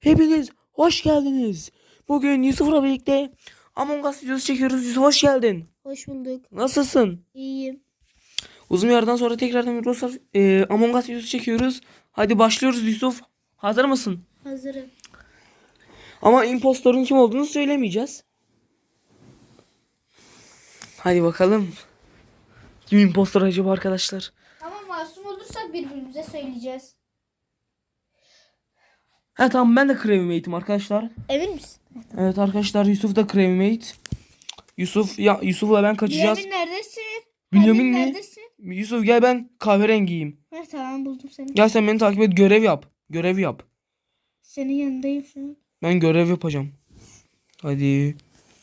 Hepiniz hoş geldiniz. Bugün Yusuf'la birlikte Among Us videosu çekiyoruz. Yusuf hoş geldin. Hoş bulduk. Nasılsın? İyiyim. Uzun bir aradan sonra tekrardan bir e, Among Us videosu çekiyoruz. Hadi başlıyoruz Yusuf. Hazır mısın? Hazırım. Ama impostorun kim olduğunu söylemeyeceğiz. Hadi bakalım. Kim impostor acaba arkadaşlar? Ama masum olursak birbirimize söyleyeceğiz. Ha tamam ben de Crewmate'im arkadaşlar. Emin misin? Evet arkadaşlar Yusuf da Crewmate. Yusuf ya Yusuf'la ben kaçacağız. Bünyamin neredesin? Bünyamin mi? neredesin? Yusuf gel ben kahverengiyim. Ha, tamam buldum seni. Gel sen beni takip et görev yap. Görev yap. Senin yanındayım şu an. Ben görev yapacağım. Hadi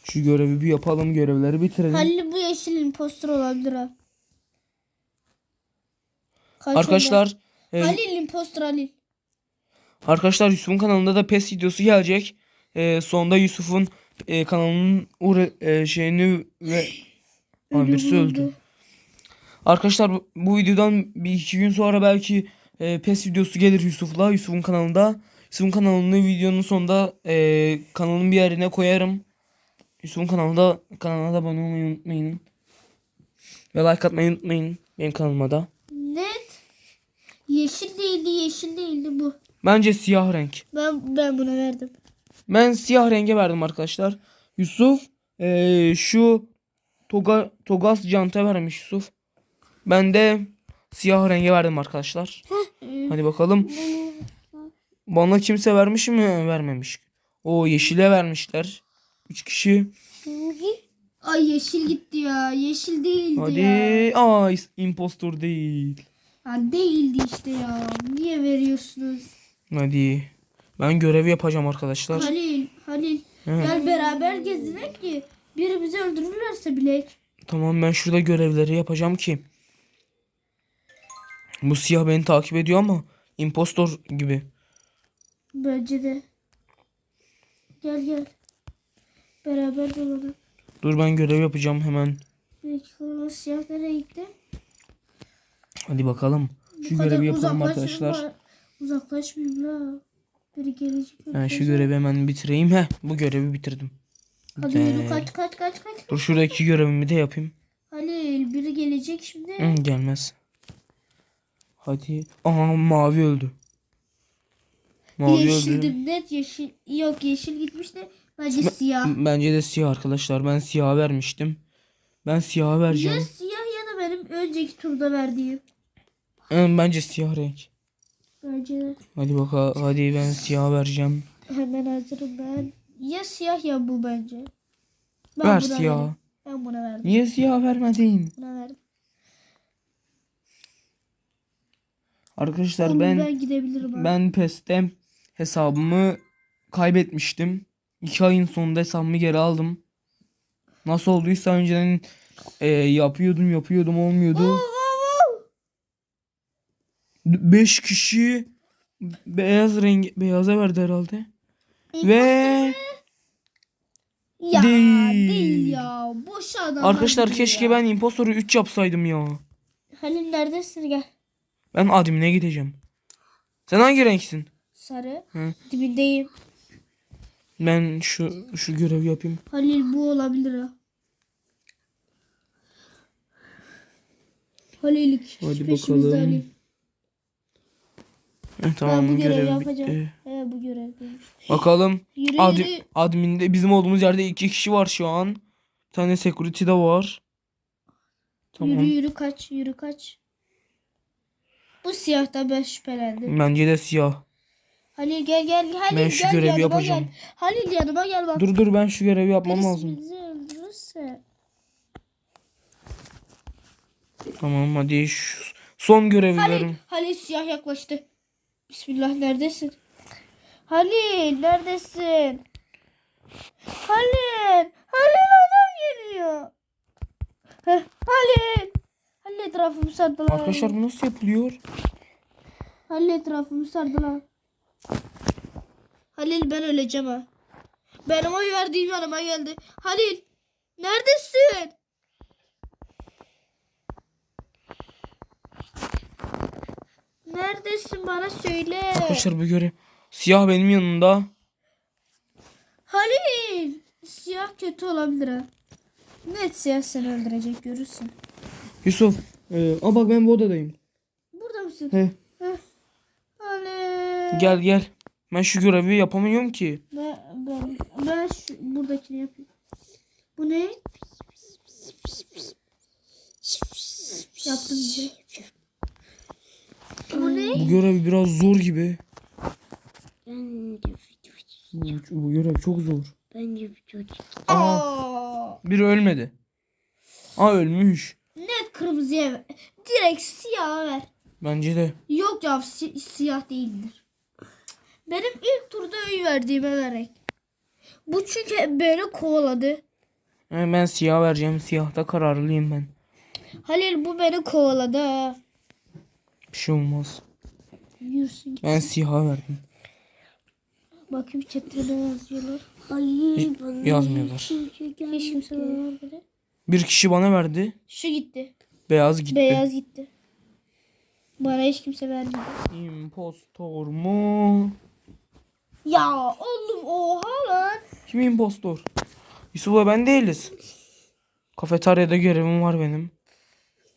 şu görevi bir yapalım görevleri bitirelim. Halil bu yeşil impostor olabilir ha. Kaç Arkadaşlar oldu? e, Halil impostor Halil. Arkadaşlar Yusuf'un kanalında da PES videosu gelecek. E, sonunda Yusuf'un e, kanalının uğra- e, şeyini ve Aa, birisi öldü. Arkadaşlar bu, bu videodan bir iki gün sonra belki e, PES videosu gelir Yusuf'la Yusuf'un kanalında. Yusuf'un kanalını videonun sonunda e, kanalın bir yerine koyarım. Yusuf'un kanalında kanalına da abone olmayı unutmayın. Ve like atmayı unutmayın benim kanalıma da. Net. Yeşil değildi yeşil değildi bu. Bence siyah renk. Ben ben buna verdim. Ben siyah renge verdim arkadaşlar. Yusuf e, şu toga, Togas Cant'a vermiş Yusuf. Ben de siyah renge verdim arkadaşlar. Hadi bakalım. Bana kimse vermiş mi? Vermemiş. O yeşile vermişler. 3 kişi. Ay yeşil gitti ya. Yeşil değildi Hadi. ya. Aa impostor değil. Ha değildi işte ya. Niye veriyorsunuz? Hadi. Ben görevi yapacağım arkadaşlar. Halil, Halil. Evet. Gel beraber gezinek ki biri bizi öldürürlerse bilek. Tamam ben şurada görevleri yapacağım ki. Bu siyah beni takip ediyor ama impostor gibi. Bence de. Gel gel. Beraber dolanalım. Dur ben görev yapacağım hemen. Dakika o siyah nereye gitti? Hadi bakalım. Şu Bu görevi yapalım arkadaşlar. la. Uzaklaşmayayım la. Biri gelecek. Ben şu görevi hemen bitireyim. Heh bu görevi bitirdim. Hadi yürü kaç kaç kaç kaç. Dur şuradaki görevimi de yapayım. Halil biri gelecek şimdi. Hı, gelmez. Hadi. Aha mavi öldü. Mavi öldü. Net yeşil. Yok yeşil gitmişti. Bence siyah. Bence de siyah arkadaşlar. Ben siyah vermiştim. Ben siyah Ya vereceğim. siyah ya da benim önceki turda verdiğim. Hı, Bence siyah renk. Bence. Hadi bakalım. Hadi ben siyah vereceğim. Hemen hazırım ben. Ya siyah ya bu bence. Ben Ver buna siyah. verdim. Ben buna verdim. Niye siyah vermedin? Buna verdim. Arkadaşlar Oğlum ben ben, gidebilirim abi. ben PES'te hesabımı kaybetmiştim. İki ayın sonunda hesabımı geri aldım. Nasıl olduysa önceden e, yapıyordum yapıyordum olmuyordu. 5 kişi beyaz rengi beyaza verdi herhalde. Ve ya değil. değil. ya. Boş adam. arkadaşlar keşke ya. ben impostoru 3 yapsaydım ya. Halil neredesin gel. Ben admine gideceğim. Sen hangi renksin? Sarı. Hı. Dibindeyim. Ben şu şu görevi yapayım. Halil bu olabilir ha. Halil Hadi bakalım. Halil. Tamam ben bu görevi görev yapacağım. bitti. Bu görev. Bakalım. Yürü Ad, yürü. adminde bizim olduğumuz yerde iki kişi var şu an. Bir tane security de var. Tamam. Yürü yürü kaç yürü kaç. Bu siyahta ben şüphelendim. Bence de siyah. Halil gel gel Halil Ben şu gel görevi yanıma yapacağım. gel. Halil yanıma gel bak. Dur dur ben şu görevi yapmam Birisi lazım. bizi öldürürse. Tamam hadi şu son görevi Halil, verin. Halil siyah yaklaştı. Bismillah neredesin? Halil neredesin? Halil. Halil adam geliyor. Heh, Halil. Halil etrafımı sardılar. Arkadaşlar bu nasıl yapılıyor? Halil etrafımı sardılar. Halil ben öleceğim ha. Benim oy verdiğim yanıma geldi. Halil neredesin? Neredesin bana söyle. Arkadaşlar bu görev Siyah benim yanında. Halil. Siyah kötü olabilir ha. Net siyah seni öldürecek görürsün. Yusuf. Ee, aa bak ben bu odadayım. Burada mısın? He. Halil. Gel gel. Ben şu görevi yapamıyorum ki. Ben, ben, ben şu, buradakini yapayım. Bu ne? Yaptım bize. Bu görev biraz zor gibi. Bence Bu, bu görev çok zor. çocuk. Aha Aa, biri ölmedi. Aa ölmüş. net kırmızıya ver. Direkt siyah ver. Bence de. Yok ya si- siyah değildir. Benim ilk turda öy verdiğime vererek. Bu çünkü beni kovaladı. Ee, ben siyah vereceğim. Siyahta kararlıyım ben. Halil bu beni kovaladı ha. Bir şey olmaz. Yürüsün git. Ben siyah verdim. Bakayım chatte ne yazıyorlar. Hayır Hiç bana yazmıyorlar. kimse Hiç gelmedi. kimse bana vermedi. Bir kişi bana verdi. Şu gitti. Beyaz gitti. Beyaz gitti. Bana hiç kimse vermedi. İmpostor mu? Ya oğlum oha lan. Kim impostor? Yusuf'la ben değiliz. Kafeteryada görevim var benim.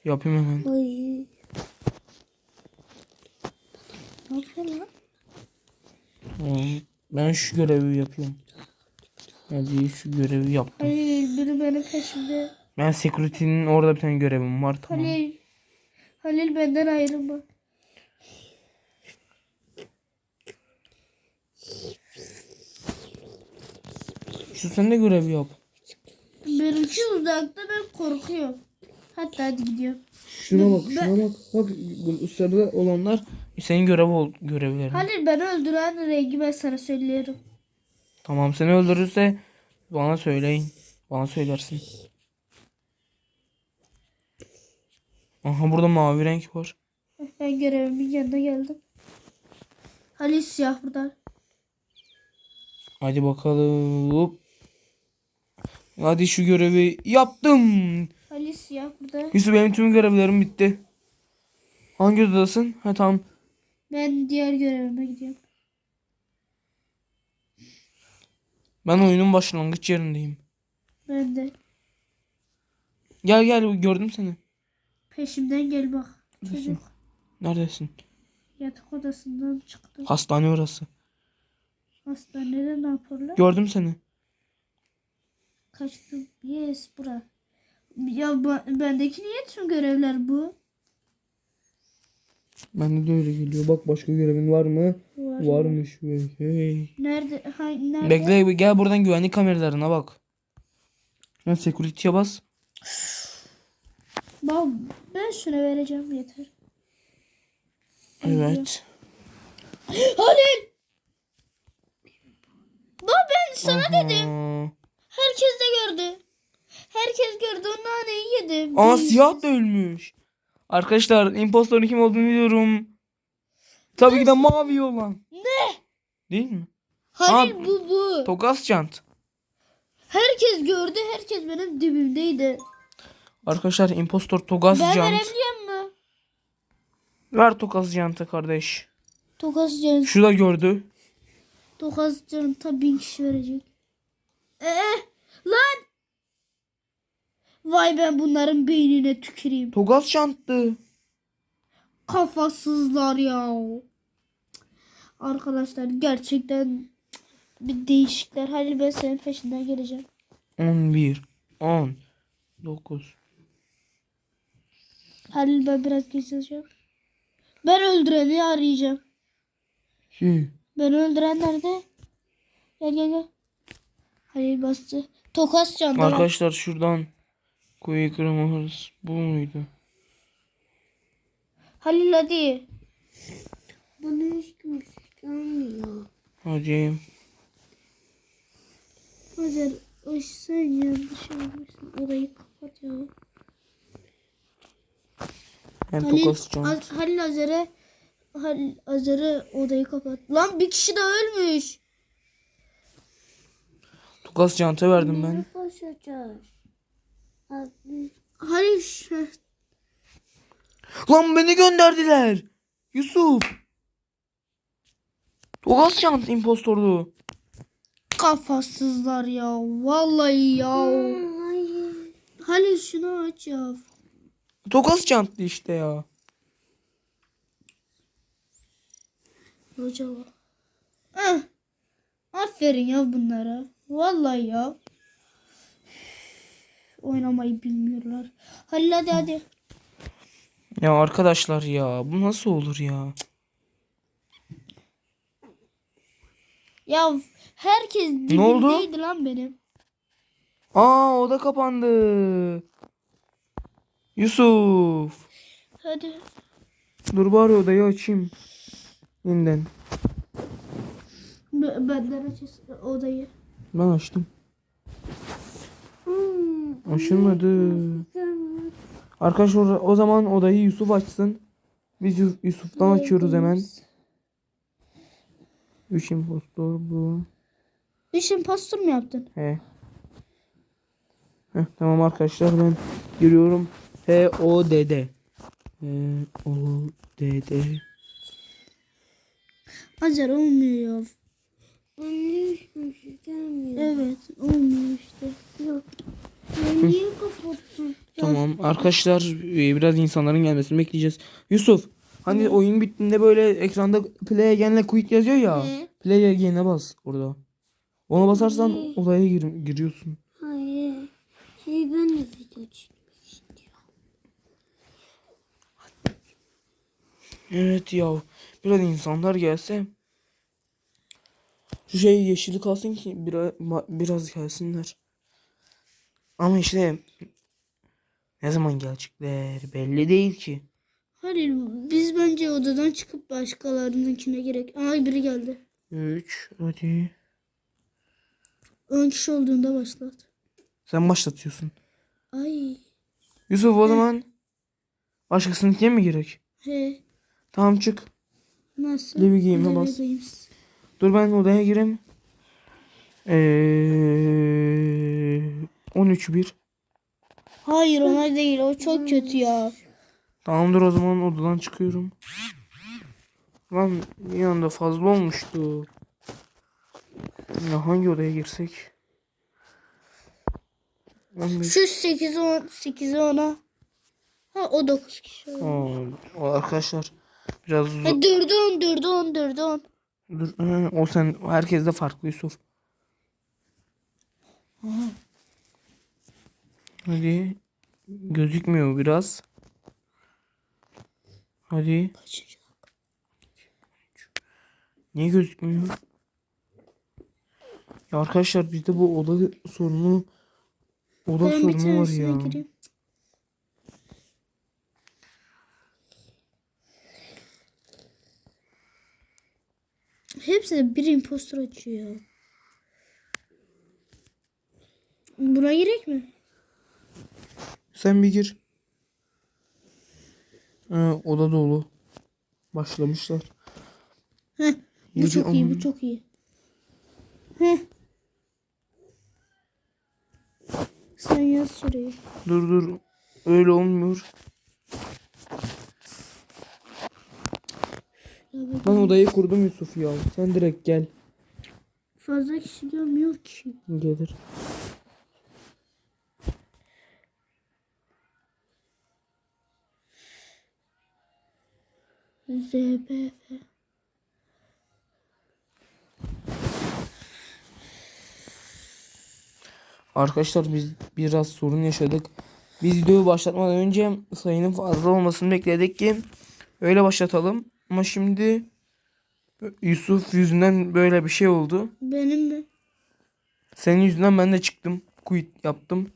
Yapayım hemen. Hayır. Ne yapıyorsun lan? Ben şu görevi yapıyorum. Hadi şu görevi yaptım. Halil biri benim peşimde. Ben security'nin orada bir tane görevim var tamam. Halil. Halil benden ayrılma. Yusuf sen de görevi yap. Benimki uzakta ben korkuyorum. Hatta hadi gidiyorum. Şuna bak şuna bak. Bak bu sarı olanlar senin görev ol görevlerin. Halil beni öldüren rengi ben sana söylüyorum. Tamam seni öldürürse bana söyleyin. Bana söylersin. Aha burada mavi renk var. Ben görevimin yanına geldim. Halil siyah burada. Hadi bakalım. Hadi şu görevi yaptım. Halil siyah burada. Yusuf benim tüm görevlerim bitti. Hangi odadasın? Ha tamam. Ben diğer görevime gidiyorum. Ben oyunun başlangıç yerindeyim. Ben de. Gel gel gördüm seni. Peşimden gel bak. Çocuk Neredesin? yatak odasından çıktı. Hastane orası. Hastanede ne yaparlar? Gördüm seni. Kaçtım. Yes bura. Ya ben, bendeki niye tüm görevler bu? Bende de öyle geliyor. Bak başka görevin var mı? Var. Varmış. Hey. Nerede? Ha, nerede? Bekle gel buradan güvenlik kameralarına bak. Ha security'ye bas. Bak ben şuna vereceğim yeter. Evet. Halil! Bak ben sana dedim. Aa. Herkes de gördü. Herkes gördü o naneyi yedi. Aa siyah da ölmüş. Arkadaşlar impostorun kim olduğunu biliyorum. Tabii ki de mavi olan. Ne? Değil mi? Halil Aa, bu bu. Togas Jant. Herkes gördü. Herkes benim dibimdeydi. Arkadaşlar impostor Togas Ben Jant. verebiliyor mu? Ver Togas Jant'ı kardeş. Tokas can. Şu da gördü. Tokas can ta bin kişi verecek. Ee, lan. Vay ben bunların beynine tüküreyim. Togas Jant'tı. Kafasızlar ya. Arkadaşlar gerçekten bir değişikler. Halil ben senin peşinden geleceğim. 11 10 9 Halil ben biraz gezeceğim. Ben öldüreni arayacağım. 2 Ben öldüren nerede? Gel gel gel. Halil bastı. Tokas canlı. Arkadaşlar şuradan koyu kırmızı bu muydu? Halil hadi. Bana hiç kimse gelmiyor. Hadi. Hacer ay sen yanlış yapmışsın. Orayı kapat ya. Ben Halil. Az- Halil Azer'e Halil Azer'e odayı kapat. Lan bir kişi daha ölmüş. Togas Jant'a verdim ben. Ne başlayacağız? Şu- Lan beni gönderdiler. Yusuf. Togaz Jant impostordu. Kafasızlar ya. Vallahi ya. Hayır. Halil şunu aç ya. Togaz Jant'tı işte ya. Acaba. Ah. Aferin ya bunlara. Vallahi ya. Oynamayı bilmiyorlar. Halil hadi hadi. Ya arkadaşlar ya bu nasıl olur ya? Ya herkes Ne oldu? lan benim. Aa o da kapandı. Yusuf. Hadi. Dur bari odayı açayım. Yeniden. B- Benden açız odayı. Ben açtım. Açılmadı. Arkadaşlar o zaman odayı Yusuf açsın. Biz Yus- Yusuf'tan açıyoruz hemen. 3 impostor bu. Üç impostor mu yaptın? He. Heh, tamam arkadaşlar ben giriyorum. H O D D. H O D D. Acar olmuyor hiçbir gelmiyor. Evet olmuyor işte. Yok. Ben niye kapattın? Tamam arkadaşlar e, biraz insanların gelmesini bekleyeceğiz. Yusuf hani oyun bittiğinde böyle ekranda play again'le quit yazıyor ya. Hı. Play again'e bas orada. Ona basarsan odaya gir, giriyorsun. Hayır. Şey ben de video. Evet ya biraz insanlar gelse. Şu şey yeşili kalsın ki biraz, biraz gelsinler. Ama işte ne zaman gelecekler belli değil ki. Halil biz bence odadan çıkıp başkalarınınkine gerek. Ay biri geldi. 3 hadi. 10 kişi olduğunda başlat. Sen başlatıyorsun. Ay. Yusuf o zaman başkasınınkiye mi gerek? He. Tamam çık. Nasıl? Levi Levi bas. Games. Dur ben odaya gireyim. Ee, 13 1. Hayır ona değil o çok kötü ya. Tamamdır o zaman odadan çıkıyorum. Lan bir anda fazla olmuştu. Ya hangi odaya girsek? 15. Şu 8 10 8 10'a. Ha o 9 kişi. oldu. Aa, arkadaşlar biraz Ha zor. 4'e 10 4'e 10 4'e 10. Dur, o sen herkes de farklı Yusuf. Hadi gözükmüyor biraz. Hadi. Niye gözükmüyor? Ya arkadaşlar bizde bu oda sorunu oda Ben sorunu var ya. gireyim. Hepsi de bir impostor açıyor. Buna gerek mi? Sen bir gir. Ha, oda dolu. Başlamışlar. Heh, bu Yedi, çok iyi, bu çok iyi. Heh. Sen yaz şurayı. Dur dur. Öyle olmuyor. Ben odayı kurdum Yusuf ya. Sen direkt gel. Fazla kişi gelmiyor ki. Gelir. ZBF. Arkadaşlar biz biraz sorun yaşadık. Biz videoyu başlatmadan önce sayının fazla olmasını bekledik ki öyle başlatalım. Ama şimdi Yusuf yüzünden böyle bir şey oldu. Benim mi? Senin yüzünden ben de çıktım. Quit yaptım.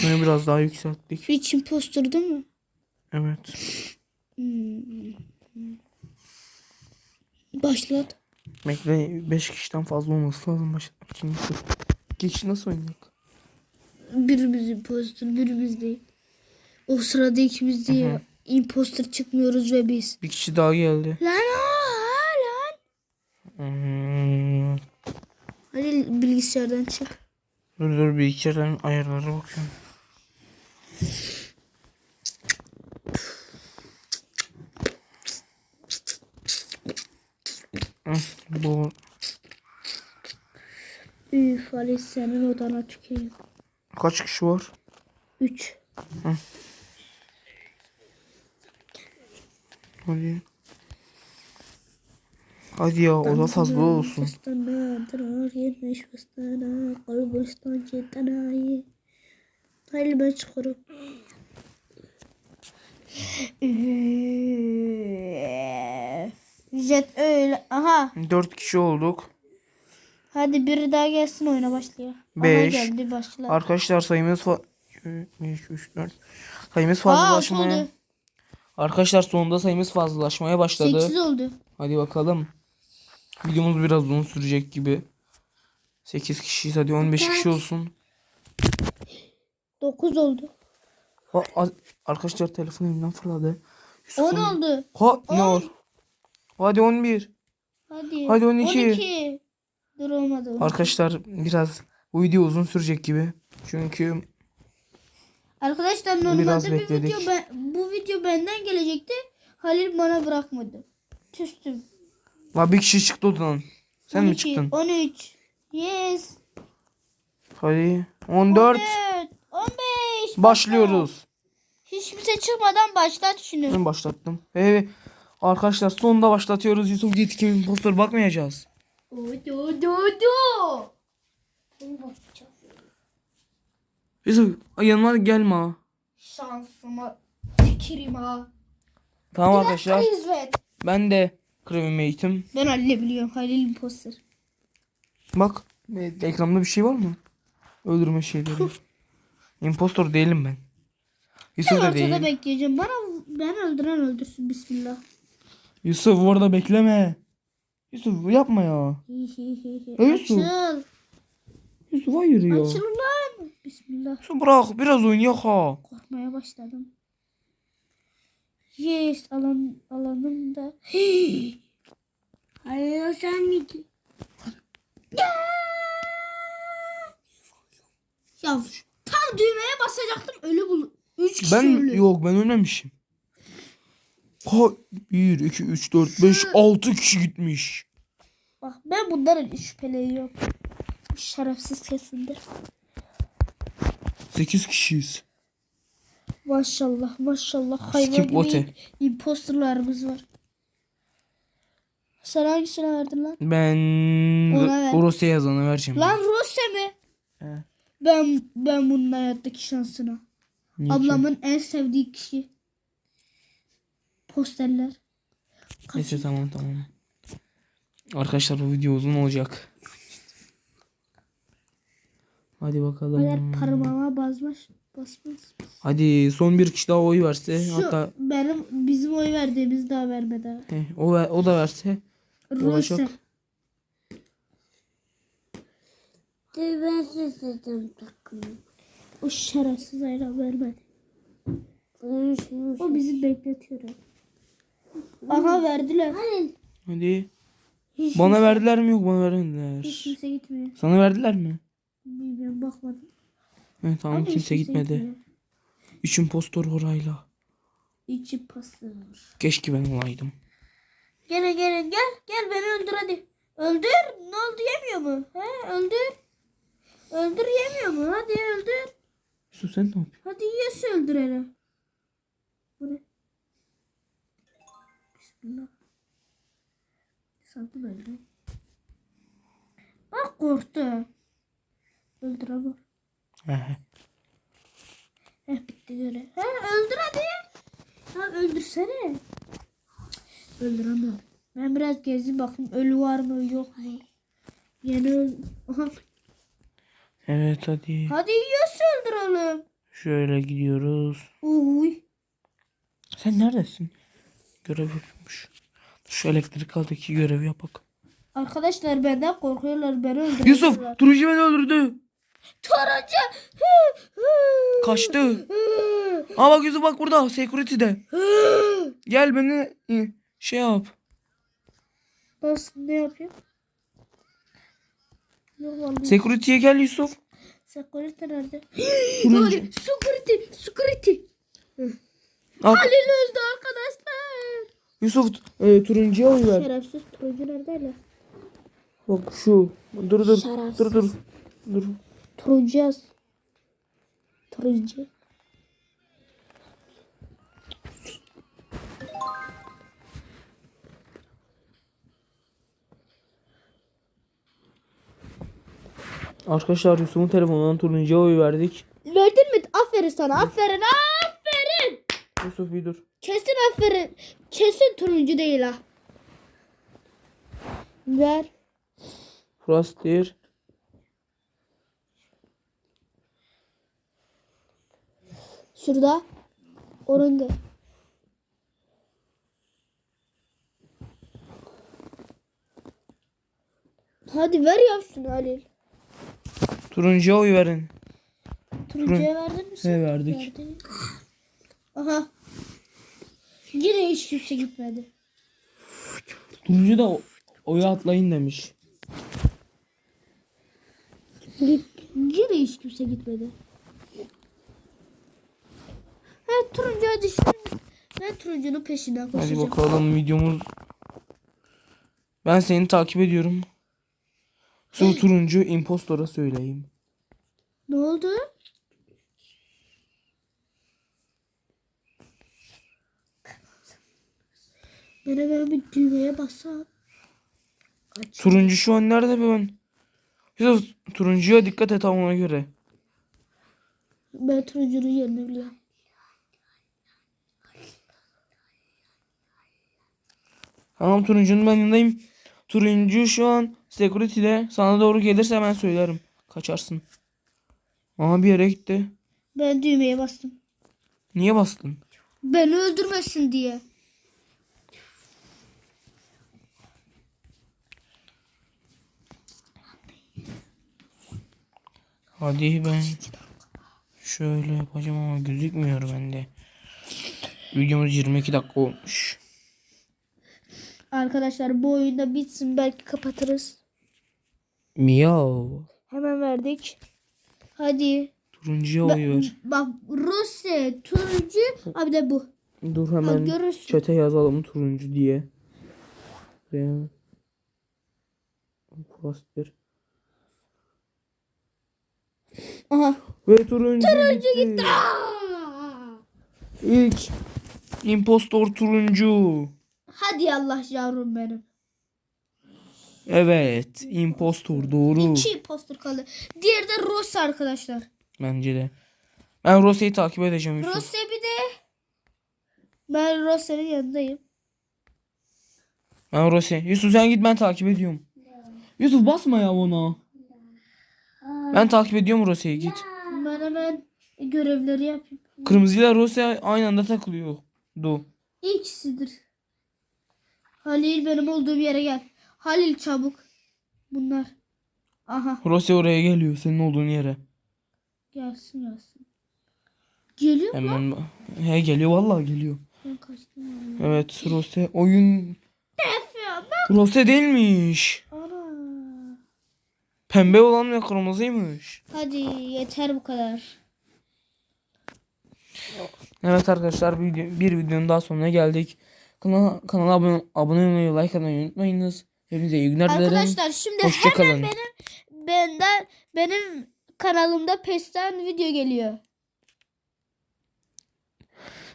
Şunu biraz daha yükselttik. Hiç impostor değil mi? Evet. Hmm. Başlat. Bekle 5 kişiden fazla olması lazım başlatmak için. Yusuf. 2 kişi nasıl oynayacak? Birimiz impostor, birimiz değil. O sırada ikimiz değil. Hı Impostor çıkmıyoruz ve biz. Bir kişi daha geldi. Lan aa, lan. Hmm. Hadi bilgisayardan çık. Dur dur yerden ayarlara bakıyorum. Ah, bu Üf Ali senin odana çıkayım. kaç kişi var? Üç. Ah. Hadi. Hadi ya o da fazla olsun. Bostana, dırar, yetmiş bostana, koy bostan çetana. Hayır ben çıkarım. Jet öyle. Aha. Dört kişi olduk. Hadi biri daha gelsin oyuna başlıyor. Aha Beş. geldi başla. Arkadaşlar sayımız fa 5, 3, 4. Sayımız Aa, fazlalaşmaya. oldu. Arkadaşlar sonunda sayımız fazlalaşmaya başladı. 8 oldu. Hadi bakalım. Videomuz biraz uzun sürecek gibi. 8 kişiyiz hadi 15 kişi olsun. 9 oldu. Ha, arkadaşlar telefon elimden fırladı. 10 Yusuf'un- oldu. Ha ne var? Hadi 11. Hadi. Hadi 12. 12. Dur olmadı. 12. Arkadaşlar biraz bu video uzun sürecek gibi. Çünkü Arkadaşlar normalde bir bekledik. video ben, bu video benden gelecekti. Halil bana bırakmadı. Küstüm. la bir kişi çıktı odadan. Sen mi 12, çıktın? 13. Yes. Hadi 14. 14. 15. Başlıyoruz. Hiç kimse çıkmadan başlat şunu. Ben başlattım. Evet. Arkadaşlar sonunda başlatıyoruz. Yusuf git kim impostor bakmayacağız. Do do do. Yusuf yanıma gelme ha. Şansıma tüküreyim ha. Tamam arkadaşlar. Hizmet. Ben de kremim eğitim. Ben Halil'i biliyorum. İmposter. Bak ekranda bir şey var mı? Öldürme şeyleri. impostor değilim ben. Yusuf da ortada değil. bekleyeceğim. Bana ben öldüren öldürsün. Bismillah. Yusuf orada bekleme. Yusuf yapma ya. Yusuf. Açıl. Yusuf hayır ya. Açıl lan. Bismillah. Yusuf bırak biraz oynayak ha. Korkmaya başladım. Yes alan alanımda. Hayır o sen miydin? ya tam düğmeye basacaktım ölü bul. Üç kişi Ben ölü. yok ben ölmemişim. Ha 1 2 3 4 5 6 kişi gitmiş. Bak ben bunların şüpheleniyorum. Bu Şerefsiz kesindir. 8 kişiyiz. Maşallah maşallah hayvan Skip gibi vote. imposterlarımız var. Sen hangisine verdin lan? Ben Ona ver. Oros'a yazana vereceğim. Lan Rose mi? He. Ben ben bunun hayattaki şansına. Niye ki? Ablamın en sevdiği kişi. Posterler. Neyse tamam tamam. Arkadaşlar bu video uzun olacak. Hadi bakalım. Eğer parmağıma basmaz. Basmaz. Hadi son bir kişi daha oy verse Şu hatta benim bizim oy verdiğimiz daha vermedi. he, o o da verse Rose. olacak. Dur ben seçeceğim takımı. O şerefsiz ayran vermedi. O bizi bekletiyor. ha. Aha verdiler. Halil. Hadi. Hiç, Bana verdiler mi yok bana hiç vermediler. kimse gitmiyor. Sana verdiler mi? Bilmiyorum bakmadım. He, tamam Ama hiç kimse gitmedi. gitmiyor. Üç impostor orayla. İçi pasır. Keşke ben olaydım. Gel gel gel gel beni öldür hadi. Öldür. Ne oldu yemiyor mu? He öldür. Öldür yemiyor mu? Hadi öldür. Yusuf sen ne yapıyorsun? Hadi yes öldür hele. Bu ne? Bismillah. Sandım öldü. Bak korktu. Öldür he. Heh bitti göre. He öldür hadi. Ha öldürsene. Cık, Öldüremiyorum. Ben biraz gezdim bakayım ölü var mı yok mu? Yeni öl... Evet hadi. Hadi öldürelim. Şöyle gidiyoruz. Uy. Sen neredesin? Görev yapıyormuş. Şu elektrik aldaki görevi yapak. Arkadaşlar benden korkuyorlar beni öldürüyorlar. Yusuf turuncu beni öldürdü. Toruncu. Kaçtı. Aa bak Yusuf bak burada security'de. Gel beni şey yap. Nasıl ne yapıyor? Security'ye gel Yusuf. Security nerede? Turuncu. Security, security. Al. Halil öldü arkadaşlar. Yusuf e, turuncuya oy ver. Şerefsiz turuncu nerede hala? Bak şu. Dur dur. Şerefsiz. Dur dur. Dur. Turuncu yaz. Turuncu. Arkadaşlar Yusuf'un telefonundan turuncuya oy verdik. Verdin mi? Aferin sana. Aferin. Aferin. Yusuf bir dur. Kesin aferin. Kesin turuncu değil ha. Ver. Frostir. Şurada. Orunda. Hadi ver ya şunu Halil. Turuncuya oy verin. Turuncuya verdin mi sen? He verdik. Verdin. Aha. Yine hiç kimse gitmedi. Turuncu da oya atlayın demiş. Yine hiç kimse gitmedi. Evet turuncu hadi şimdi. Ben turuncunun peşinden Hadi koşacağım. bakalım videomuz. Ben seni takip ediyorum. Su turuncu impostora söyleyeyim. Ne oldu? Ben hemen bir düğmeye bassam. Aç. Turuncu şu an nerede be ben? Yusuf turuncuya dikkat et ha ona göre. Ben turuncunun yerini biliyorum. Tamam turuncunun ben yanındayım. Turuncu şu an security'de. Sana doğru gelirse ben söylerim. Kaçarsın. Aha bir yere gitti. Ben düğmeye bastım. Niye bastın? Beni öldürmesin diye. Hadi ben şöyle yapacağım ama gözükmüyor bende. Videomuz 22 dakika olmuş. Arkadaşlar bu oyunda bitsin belki kapatırız. Miyav. Hemen verdik. Hadi. Turuncuya oy ver. Bak Rose, turuncu, abi de bu. Dur Ha, hemen görürsün. çete yazalım turuncu diye. Buraya. Poster. Aha. Ve turuncu, gitti. İlk impostor turuncu. Hadi Allah yavrum benim. Evet, impostor doğru. İki poster kaldı. Diğeri de Rose arkadaşlar. Bence de. Ben Rose'yi takip edeceğim. Rose bir de ben Rose'nin yanındayım. Ben Rose. Yusuf sen git ben takip ediyorum. Yusuf basma ya ona. Ben takip ediyorum Rose'yi git. Ben hemen görevleri yapayım. Kırmızıyla Rose aynı anda takılıyor. Du. İkisidir. Halil benim olduğum yere gel. Halil çabuk. Bunlar. Aha Rose oraya geliyor senin olduğun yere. gelsin gelsin. Geliyor mu? Hemen he geliyor vallahi geliyor. Ben kaçtım. ya. Evet Rose oyun Ya ben... Rose değilmiş. Ana. Pembe olan ve kırmızıymış. Hadi yeter bu kadar. Evet arkadaşlar bir, video- bir videonun daha sonuna geldik. Kanala, kanala abone, abone olmayı, like atmayı unutmayınız. Hepinize iyi günler dilerim. Arkadaşlar şimdi Hoşçakalın. hemen benim benden benim kanalımda PES'ten video geliyor.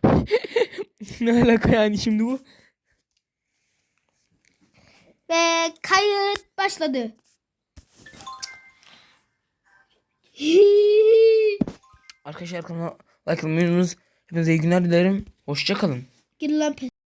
ne alaka yani şimdi bu? Ve kayıt başladı. Arkadaşlar kanala like atmayı unutmayınız. Hepinize iyi günler dilerim. Hoşçakalın. Gir lan PES.